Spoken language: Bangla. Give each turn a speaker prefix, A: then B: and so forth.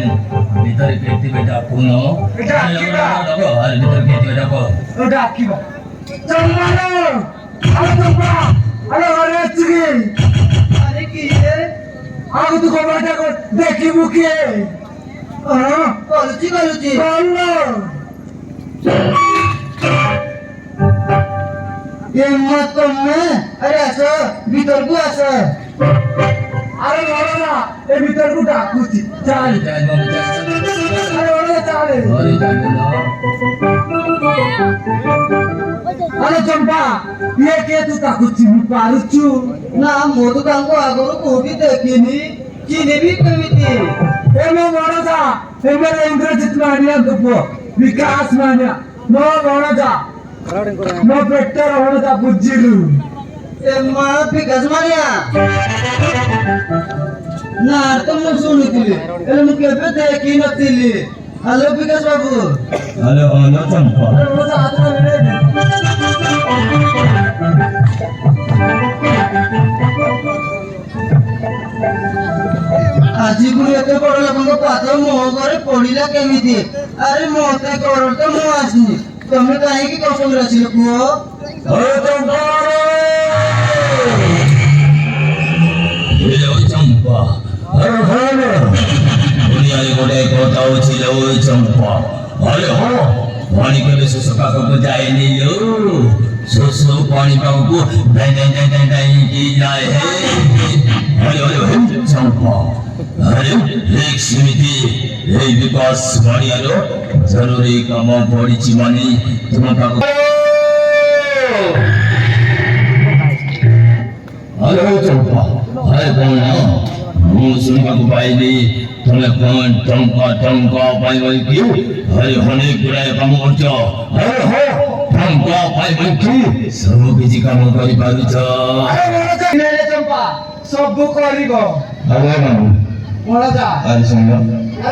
A: বলেন ভিতরে পৃথিবী ডাকুন আর ভিতরে পৃথিবী ডাকো
B: ডাকিবা চম্মানো আরে তোমরা আরে আরে চিকি আরে দেখি মুখে হ্যাঁ
C: আরে আসো ভিতর গো
B: এই বিতর্কটা কুচি চাল
A: চাল বাবু
B: আরে ওরে চালে আরে চম্পা ইয়ে কে তু তাকুচি পারুচু
C: না মোদু তাঙ্কু আগরু কোবি দেখিনি কিনিবি কেমিতি
B: ఏమో మోడదా ఏమైనా ఇంద్రజిత్ మాడియా దుప్పు వికాస్ మాడియా నో మోడదా నో పెట్టారు మోడదా బుజ్జిలు
C: మా గజమానియా না তোমার শুনিଥିଲି ହେଲେ ମୁଁ କେବେ ଦେଖି ନଥିଲି ହ୍ୟାଲୋ ବିକାଶ ବାବୁ
A: ହ୍ୟାଲୋ ହ୍ୟାଲୋ ଚମ୍ପା
C: ଆଜି ପୁଣି ଏତେ ବଡ ଲୋକଙ୍କ ପାଦ ମୋ ଘରେ ପଡିଲା କେମିତି ଆରେ ମତେ କରତ ମୁଁ ଆସିନି ତମେ କାହିଁକି କସମରେ ଆସିଲ ପୁଅ
A: lauci laucin kwa wale ho wani kebe su suka kuku jaye ne yo su su kwani ka kuku dai dai dai dai dai ki jaye wale wale wale chan kwa अरे एक समिति एक विकास वाणी आलो जरूरी काम बड़ी चिमानी तुम्हारा अरे चंपा अरे कौन है భూసుకు పైది తొలక టంక టంక పై వైకి హరి హని గురాయ కమోచ హర హ టంక పై వైకి సర్వ కిచి కమ కరి పారుచ అరే
B: మరజా నేలే చంపా సబ్బు కరిగో
A: అరే
B: మరజా
A: అరే సంగ